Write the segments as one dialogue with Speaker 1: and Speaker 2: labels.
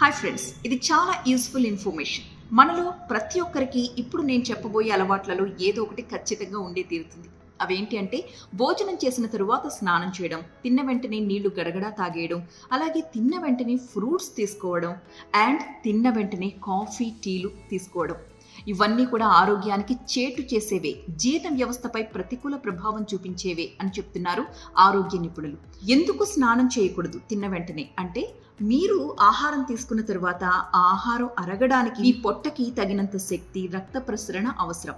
Speaker 1: Hi friends ఇది చాలా useful information మనలో ప్రతి ఒక్కరికి ఇప్పుడు నేను చెప్పబోయే అలవాట్లలో ఏదో ఒకటి ఖచ్చితంగా ఉండే తీరుతుంది. అవేంటి అంటే భోజనం చేసిన తరువాత స్నానం చేయడం తిన్న వెంటనే నీళ్ళు గడగడా తాగేయడం అలాగే తిన్న వెంటనే ఫ్రూట్స్ తీసుకోవడం అండ్ తిన్న వెంటనే కాఫీ టీలు తీసుకోవడం. ఇవన్నీ కూడా ఆరోగ్యానికి చేటు చేసేవే జీర్ణ వ్యవస్థపై ప్రతికూల ప్రభావం చూపించేవే అని చెప్తున్నారు ఆరోగ్య నిపుణులు. ఎందుకు స్నానం చేయకూడదు? తిన్న వెంటనే. అంటే మీరు ఆహారం తీసుకున్న తరువాత ఆ ఆహారం అరగడానికి మీ పొట్టకి తగినంత శక్తి రక్త ప్రసరణ అవసరం.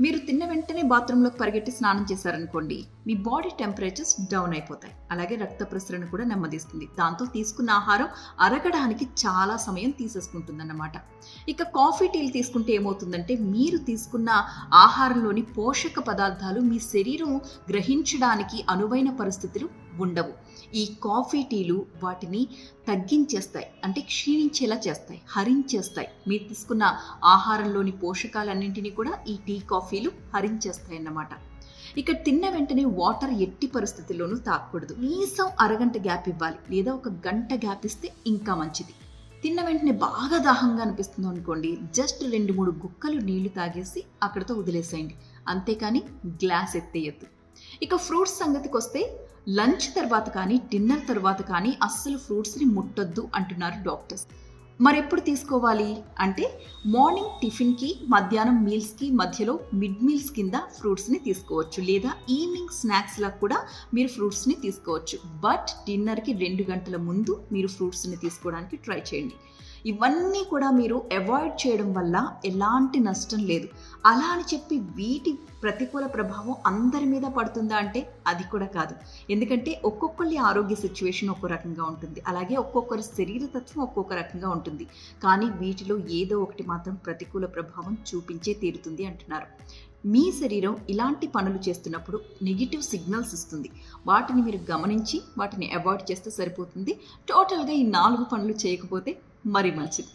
Speaker 1: మీరు తిన్న వెంటనే బాత్రూంలోకి పరిగెట్టి స్నానం చేశారనుకోండి మీ బాడీ టెంపరేచర్స్ డౌన్ అయిపోతాయి. అలాగే రక్త ప్రసరణ కూడా నెమ్మదిస్తుంది. దాంతో తీసుకున్న ఆహారం అరగడానికి చాలా సమయం తీసేసుకుంటుందన్నమాట. ఇక కాఫీ టీలు తీసుకుంటే ఏమవుతుందంటే మీరు తీసుకున్న ఆహారంలోని పోషక పదార్థాలు మీ శరీరం గ్రహించడానికి అనువైన పరిస్థితులు ఉండవు. ఈ కాఫీ టీలు వాటిని తగ్గించేస్తాయి. అంటే క్షీణించేలా చేస్తాయి. హరించేస్తాయి. మీరు తీసుకున్న ఆహారంలోని పోషకాలన్నింటినీ కూడా ఈ టీ కాఫీలు హరించేస్తాయి అన్నమాట ఇక తిన్న వెంటనే వాటర్ ఎట్టి పరిస్థితుల్లోనూ తాగకూడదు కనీసం అరగంట గ్యాప్ ఇవ్వాలి. లేదా ఒక గంట గ్యాప్ ఇస్తే ఇంకా మంచిది. తిన్న వెంటనే బాగా దాహంగా అనిపిస్తుంది అనుకోండి. జస్ట్ రెండు మూడు గుక్కలు నీళ్ళు తాగేసి అక్కడితో వదిలేసేయండి. అంతేకాని గ్లాస్ ఎత్తేయద్దు. ఇక ఫ్రూట్స్ సంగతికి వస్తే లంచ్ తర్వాత కానీ డిన్నర్ తర్వాత కానీ అస్సలు ఫ్రూట్స్ని ముట్టొద్దు అంటున్నారు డాక్టర్స్. మరి ఎప్పుడు తీసుకోవాలి? అంటే మార్నింగ్ టిఫిన్కి మధ్యాహ్నం మీల్స్కి మధ్యలో మిడ్ మీల్స్ కింద ఫ్రూట్స్ని తీసుకోవచ్చు. లేదా ఈవినింగ్ స్నాక్స్లా కూడా మీరు ఫ్రూట్స్ని తీసుకోవచ్చు. బట్ డిన్నర్కి రెండు గంటల ముందు మీరు ఫ్రూట్స్ని తీసుకోవడానికి ట్రై చేయండి. ఇవన్నీ కూడా మీరు అవాయిడ్ చేయడం వల్ల ఎలాంటి నష్టం లేదు. అలా అని చెప్పి వీటి ప్రతికూల ప్రభావం అందరి మీద పడుతుందా అంటే అది కూడా కాదు. ఎందుకంటే ఒక్కొక్కరి ఆరోగ్య సిచ్యువేషన్ ఒక్కో రకంగా ఉంటుంది. అలాగే ఒక్కొక్కరి శరీరతత్వం ఒక్కొక్క రకంగా ఉంటుంది. కానీ వీటిలో ఏదో ఒకటి మాత్రం ప్రతికూల ప్రభావం చూపించే తీరుతుంది అంటున్నారు. మీ శరీరం ఇలాంటి పనులు చేస్తున్నప్పుడు నెగిటివ్ సిగ్నల్స్ ఇస్తుంది. వాటిని మీరు గమనించి వాటిని అవాయిడ్ చేస్తే సరిపోతుంది. టోటల్గా ఈ నాలుగు పనులు చేయకపోతే మరి మంచిది